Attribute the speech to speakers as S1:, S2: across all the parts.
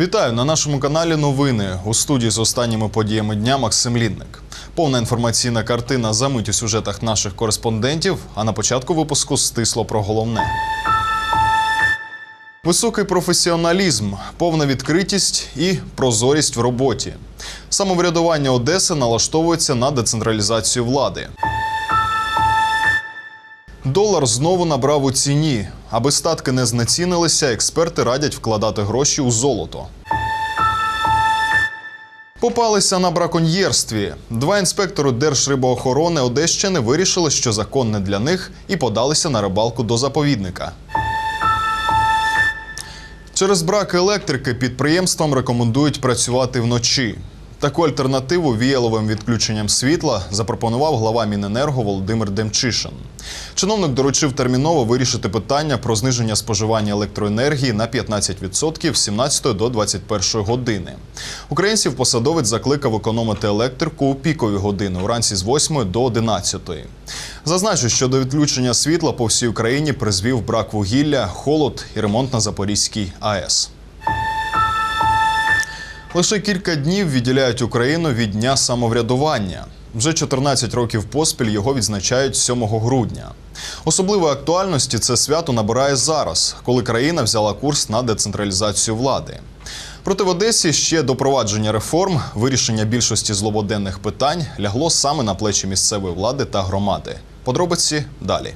S1: Вітаю на нашому каналі. Новини у студії з останніми подіями дня Максим Лінник. Повна інформаційна картина за мить у сюжетах наших кореспондентів. А на початку випуску стисло про головне. Високий професіоналізм, повна відкритість і прозорість в роботі. Самоврядування Одеси налаштовується на децентралізацію влади. Долар знову набрав у ціні. Аби статки не знецінилися, експерти радять вкладати гроші у золото. Попалися на браконьєрстві. Два інспектори Держрибоохорони Одещини вирішили, що закон не для них, і подалися на рибалку до заповідника. Через брак електрики підприємствам рекомендують працювати вночі. Таку альтернативу віяловим відключенням світла запропонував глава Міненерго Володимир Демчишин. Чиновник доручив терміново вирішити питання про зниження споживання електроенергії на 15% з 17 до 21 години. Українців посадовець закликав економити електрику у пікові години уранці з 8 до 11. Зазначу, що до відключення світла по всій Україні призвів брак вугілля, холод і ремонт на Запорізькій АЕС. Лише кілька днів відділяють Україну від дня самоврядування. Вже 14 років поспіль його відзначають 7 грудня. Особливої актуальності це свято набирає зараз, коли країна взяла курс на децентралізацію влади. Проте в Одесі ще до провадження реформ вирішення більшості злободенних питань лягло саме на плечі місцевої влади та громади. Подробиці далі.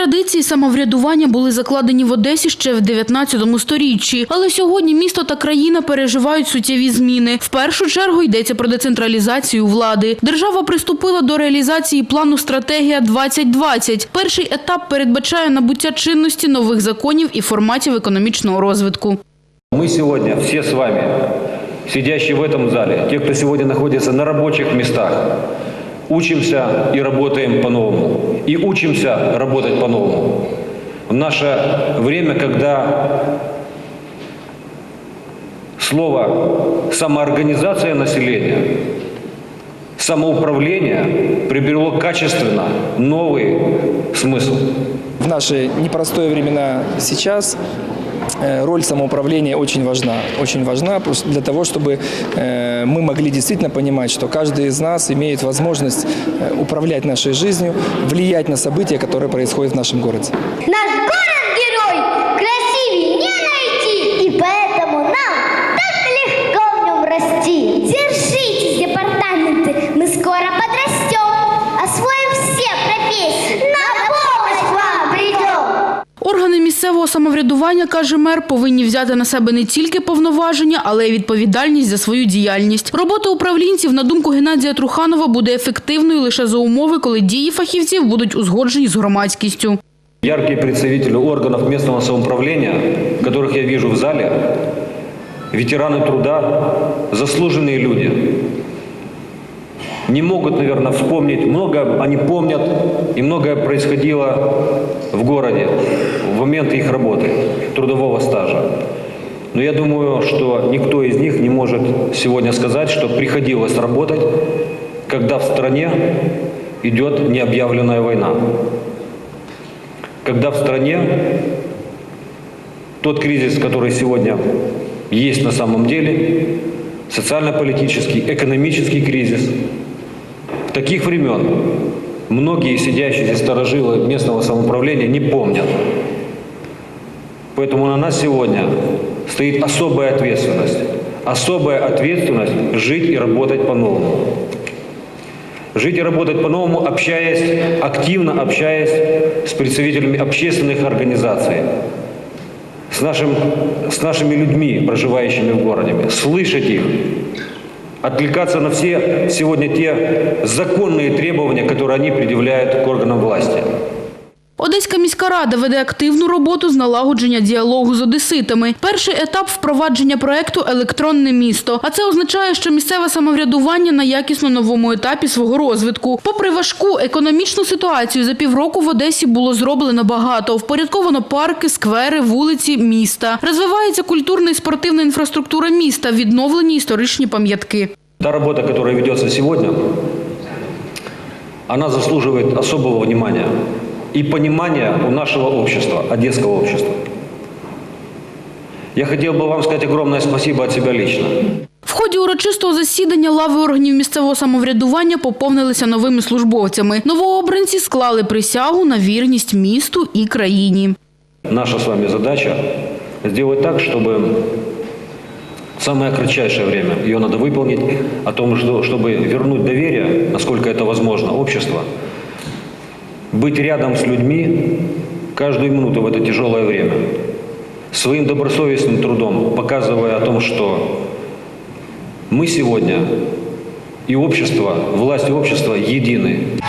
S2: Традиції самоврядування були закладені в Одесі ще в 19 сторіччі, але сьогодні місто та країна переживають суттєві зміни. В першу чергу йдеться про децентралізацію влади. Держава приступила до реалізації плану «Стратегія 2020». Перший етап передбачає набуття чинності нових законів і форматів економічного розвитку.
S3: Мы сегодня все с вами, сидящие в этом зале, те, кто сегодня находится на рабочих местах, учимся и работаем по-новому. И учимся работать по-новому. В наше время, когда слово «самоорганизация населения», «самоуправление» приобрело качественно новый смысл.
S4: В наши непростые времена сейчас роль самоуправления очень важна. Очень важна просто для того, чтобы э, мы могли действительно понимать, что каждый из нас имеет возможность э, управлять нашей жизнью, влиять на события, которые происходят в нашем городе.
S5: Наш город-герой
S2: місцевого самоврядування, каже мер, повинні взяти на себе не тільки повноваження, але й відповідальність за свою діяльність. Робота управлінців, на думку Геннадія Труханова, буде ефективною лише за умови, коли дії фахівців будуть узгоджені з громадськістю.
S3: Яркие представители органов местного самоуправления, которых я вижу в зале, ветераны труда, заслуженные люди, не могут, наверное, вспомнить, много они помнят, и многое происходило в городе в момент их работы, трудового стажа. Но я думаю, что никто из них не может сегодня сказать, что приходилось работать, когда в стране идет необъявленная война когда в стране тот кризис, который сегодня есть на самом деле, социально-политический, экономический кризис, таких времен многие сидящие здесь старожилы местного самоуправления не помнят. Поэтому на нас сегодня стоит особая ответственность. Особая ответственность жить и работать по-новому. Жить и работать по-новому, общаясь, активно общаясь с представителями общественных организаций, с, нашим, с нашими людьми, проживающими в городе, слышать их, откликаться на все сегодня те законные требования, которые они предъявляют к органам власти.
S2: Одеська міська рада веде активну роботу з налагодження діалогу з одеситами. Перший етап впровадження проекту електронне місто. А це означає, що місцеве самоврядування на якісно новому етапі свого розвитку. Попри важку економічну ситуацію, за півроку в Одесі було зроблено багато. Впорядковано парки, сквери, вулиці міста. Розвивається культурна і спортивна інфраструктура міста, відновлені історичні пам'ятки.
S3: Та работа, которая ведется сегодня, она заслуживает особого внимания и понимания у нашего общества, одесского общества. Я хотел бы вам сказать огромное спасибо от себя лично.
S2: В ході урочистого засідання лави органів місцевого самоврядування поповнилися новими службовцями. Новообранці склали присягу на вірність місту і країні.
S3: Наша с вами задача сделать так, чтобы в самое кратчайшее время ее надо выполнить, о том, что, чтобы вернуть доверие, насколько это возможно, общества, быть рядом с людьми каждую минуту в это тяжелое время, своим добросовестным трудом, показывая о том, что мы сегодня и общество, власть и общество едины.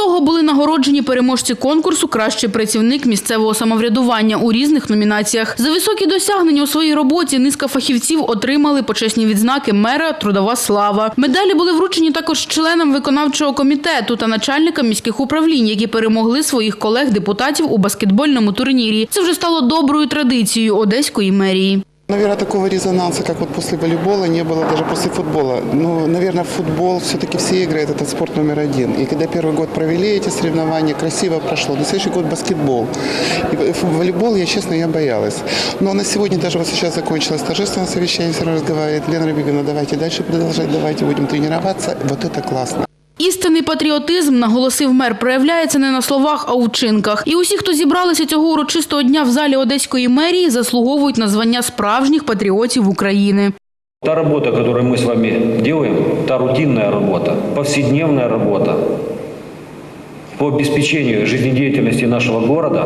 S2: Того, були нагороджені переможці конкурсу Кращий працівник місцевого самоврядування у різних номінаціях. За високі досягнення у своїй роботі низка фахівців отримали почесні відзнаки мера Трудова слава. Медалі були вручені також членам виконавчого комітету та начальникам міських управлінь, які перемогли своїх колег-депутатів у баскетбольному турнірі. Це вже стало доброю традицією одеської мерії.
S6: Наверное, такого резонанса, как вот после волейбола, не было даже после футбола. Ну, наверное, футбол все-таки все игры – это спорт номер один. И когда первый год провели эти соревнования, красиво прошло. На следующий год баскетбол. И волейбол, я честно, я боялась. Но на сегодня даже вот сейчас закончилось торжественное совещание, все равно разговаривает. Лена Рабиговна, давайте дальше продолжать, давайте будем тренироваться. Вот это классно.
S2: Істинний патріотизм, наголосив мер, проявляється не на словах, а у вчинках. І усі, хто зібралися цього урочистого дня в залі Одеської мерії, заслуговують на звання справжніх патріотів України.
S3: Та работа, которую мы с вами делаем, та рутинная работа, повседневная работа по обеспечению жизнедеятельности нашего города,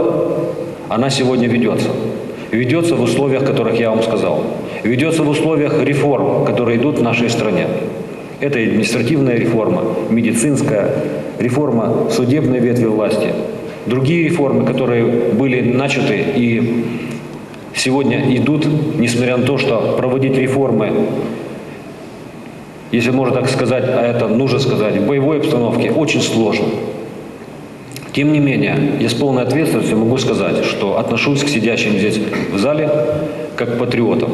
S3: она сегодня ведется. Ведется в условиях, которых я вам сказал. Ведется в условиях реформ, которые идут в нашей стране. Это административная реформа, медицинская реформа судебной ветви власти. Другие реформы, которые были начаты и сегодня идут, несмотря на то, что проводить реформы, если можно так сказать, а это нужно сказать, в боевой обстановке очень сложно. Тем не менее, я с полной ответственностью могу сказать, что отношусь к сидящим здесь в зале как к патриотам.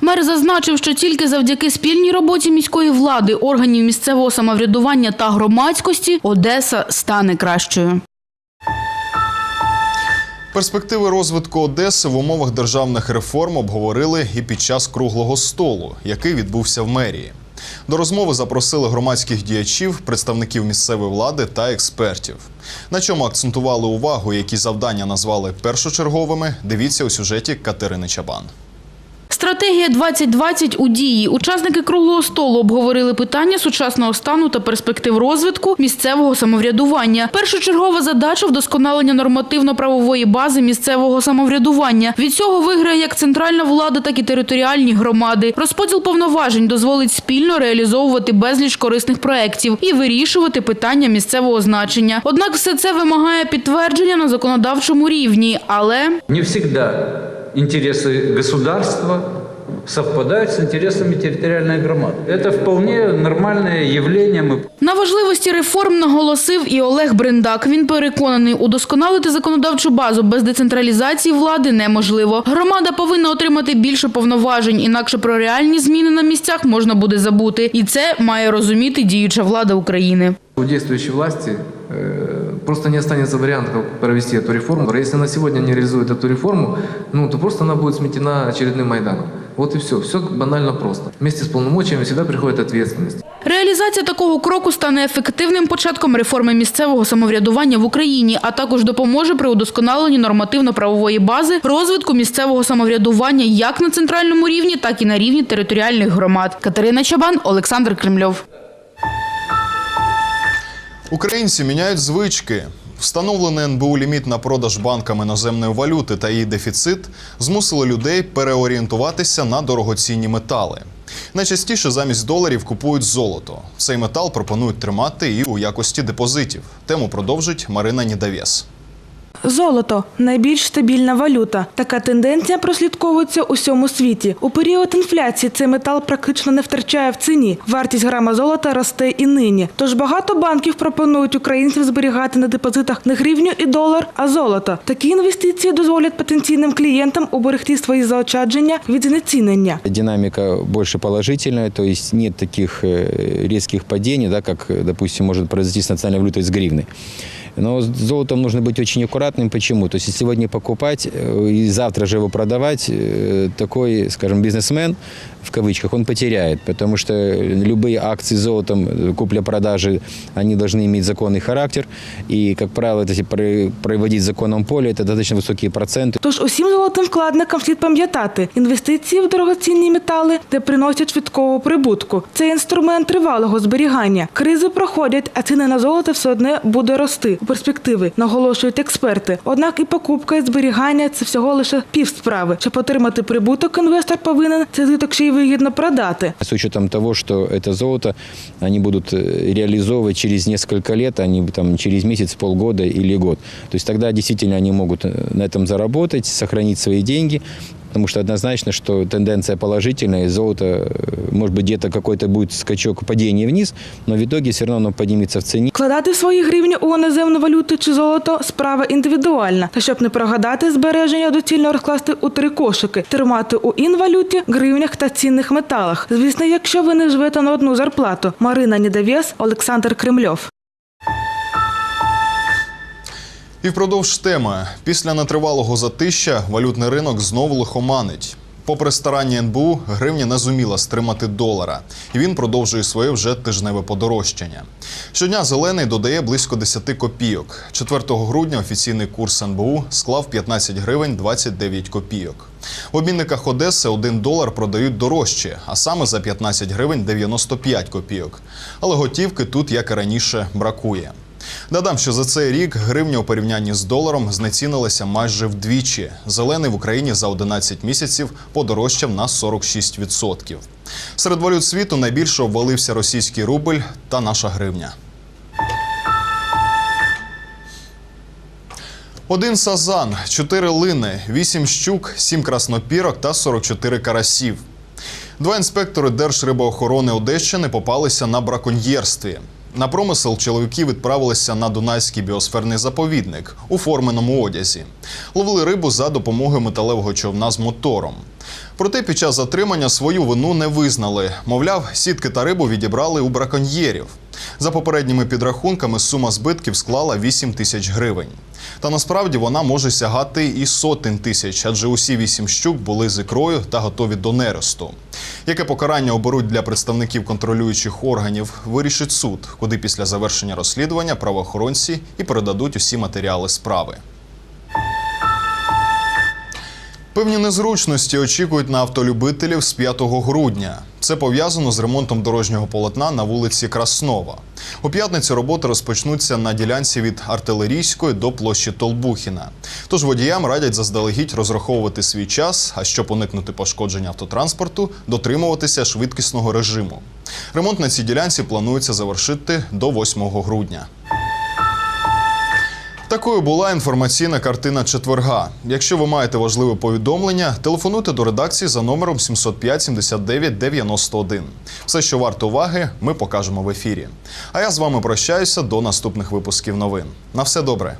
S2: Мер зазначив, що тільки завдяки спільній роботі міської влади, органів місцевого самоврядування та громадськості Одеса стане кращою.
S1: Перспективи розвитку Одеси в умовах державних реформ обговорили і під час круглого столу, який відбувся в мерії. До розмови запросили громадських діячів, представників місцевої влади та експертів. На чому акцентували увагу, які завдання назвали першочерговими, дивіться у сюжеті Катерини Чабан.
S2: Стратегія 2020 у дії. Учасники круглого столу обговорили питання сучасного стану та перспектив розвитку місцевого самоврядування. Першочергова задача вдосконалення нормативно-правової бази місцевого самоврядування. Від цього виграє як центральна влада, так і територіальні громади. Розподіл повноважень дозволить спільно реалізовувати безліч корисних проєктів і вирішувати питання місцевого значення. Однак все це вимагає підтвердження на законодавчому рівні. Але
S7: Не всегда интересы государства совпадают с интересами территориальной громады. Это вполне нормальное явление. Мы
S2: На важливості реформ наголосив і Олег Бриндак. Він переконаний, удосконалити законодавчу базу без децентралізації влади неможливо. Громада повинна отримати більше повноважень, інакше про реальні зміни на місцях можна буде забути. І це має розуміти діюча влада України.
S8: У действующей власти э, просто не останется варианта, как провести эту реформу. Если она сегодня не реализует эту реформу, ну, то просто она будет сметена очередным Майданом. Вот и все. Все банально просто. Вместе с полномочиями всегда приходит ответственность.
S2: Реалізація такого кроку стане ефективним початком реформи місцевого самоврядування в Україні, а також допоможе при удосконаленні нормативно-правової бази розвитку місцевого самоврядування як на центральному рівні, так і на рівні територіальних громад. Катерина Чабан, Олександр Кремльов.
S1: Українці міняють звички. Встановлений НБУ ліміт на продаж банкам іноземної валюти та її дефіцит змусили людей переорієнтуватися на дорогоцінні метали. Найчастіше замість доларів купують золото. Цей метал пропонують тримати і у якості депозитів. Тему продовжить Марина Нідавєс.
S9: Золото найбільш стабільна валюта. Така тенденція прослідковується у всьому світі. У період інфляції цей метал практично не втрачає в ціні. Вартість грама золота росте і нині. Тож багато банків пропонують українцям зберігати на депозитах не гривню і долар, а золото. Такі інвестиції дозволять потенційним клієнтам уберегти свої заощадження від знецінення.
S10: Динамика больше положительная, то есть нет таких резких падений, да, как, э, допустим, может произойти с национальной валютой с гривной. Но с золотом нужно быть очень аккуратным. Почему? То есть если сегодня покупать э, и завтра же его продавать, э, такой, скажем, бизнесмен, в кавычках, он потеряет, потому что любые акции с золотом, э, купля-продажи, они должны иметь законный характер. И, как правило, это если про- проводить в законном поле, это достаточно высокие проценты.
S9: Тож усім золотим вкладникам слід пам'ятати, інвестиції в дорогоцінні метали не приносять швидкого прибутку. Це інструмент тривалого зберігання. Кризи проходять, а ціни на золото все одне буде рости у перспективи, наголошують експерти. Однак і покупка і зберігання це всього лише пів справи. Щоб отримати прибуток, інвестор повинен цей зиток ще й вигідно продати.
S10: С учетом того, что это золото, они будут э, реализовывать через несколько лет, они там через месяц, полгода или год. То есть тогда действительно они могут э, на этом заработать, сохранить свои деньги, потому что однозначно, что тенденция положительная, и золото, э, может быть, где-то какой-то будет скачок падения вниз, но в итоге все равно оно поднимется в цене.
S9: Вкладати свої гривні у іноземну валюту чи золото справа індивідуальна. Та щоб не прогадати збереження, доцільно розкласти у три кошики, тримати у інвалюті, гривнях та цінних металах. Звісно, якщо ви не живете на одну зарплату. Марина Нідавєс, Олександр Кремльов.
S1: І впродовж теми після нетривалого затища валютний ринок знову лихоманить. Попри старання НБУ, гривня не зуміла стримати долара, і він продовжує своє вже тижневе подорожчання. Щодня зелений додає близько 10 копійок. 4 грудня офіційний курс НБУ склав 15 гривень 29 копійок. В обмінниках Одеси 1 долар продають дорожче, а саме за 15 гривень 95 копійок. Але готівки тут, як і раніше, бракує. Додам, що за цей рік гривня у порівнянні з доларом знецінилася майже вдвічі. Зелений в Україні за 11 місяців подорожчав на 46%. Серед валют світу найбільше обвалився російський рубль та наша гривня. Один сазан, чотири лини, вісім щук, сім краснопірок та 44 карасів. Два інспектори Держрибоохорони Одещини попалися на браконьєрстві. На промисел чоловіки відправилися на Дунайський біосферний заповідник у форменому одязі. Ловили рибу за допомогою металевого човна з мотором. Проте під час затримання свою вину не визнали. Мовляв, сітки та рибу відібрали у браконьєрів. За попередніми підрахунками сума збитків склала 8 тисяч гривень. Та насправді вона може сягати і сотень тисяч, адже усі вісім щук були з ікрою та готові до неросту. Яке покарання оберуть для представників контролюючих органів, вирішить суд, куди після завершення розслідування правоохоронці і передадуть усі матеріали справи. Певні незручності очікують на автолюбителів з 5 грудня. Це пов'язано з ремонтом дорожнього полотна на вулиці Краснова. У п'ятницю роботи розпочнуться на ділянці від артилерійської до площі Толбухіна. Тож водіям радять заздалегідь розраховувати свій час, а щоб уникнути пошкодження автотранспорту, дотримуватися швидкісного режиму. Ремонт на цій ділянці планується завершити до 8 грудня. Такою була інформаційна картина четверга. Якщо ви маєте важливе повідомлення, телефонуйте до редакції за номером 705 79 91. Все, що варто уваги, ми покажемо в ефірі. А я з вами прощаюся до наступних випусків новин. На все добре.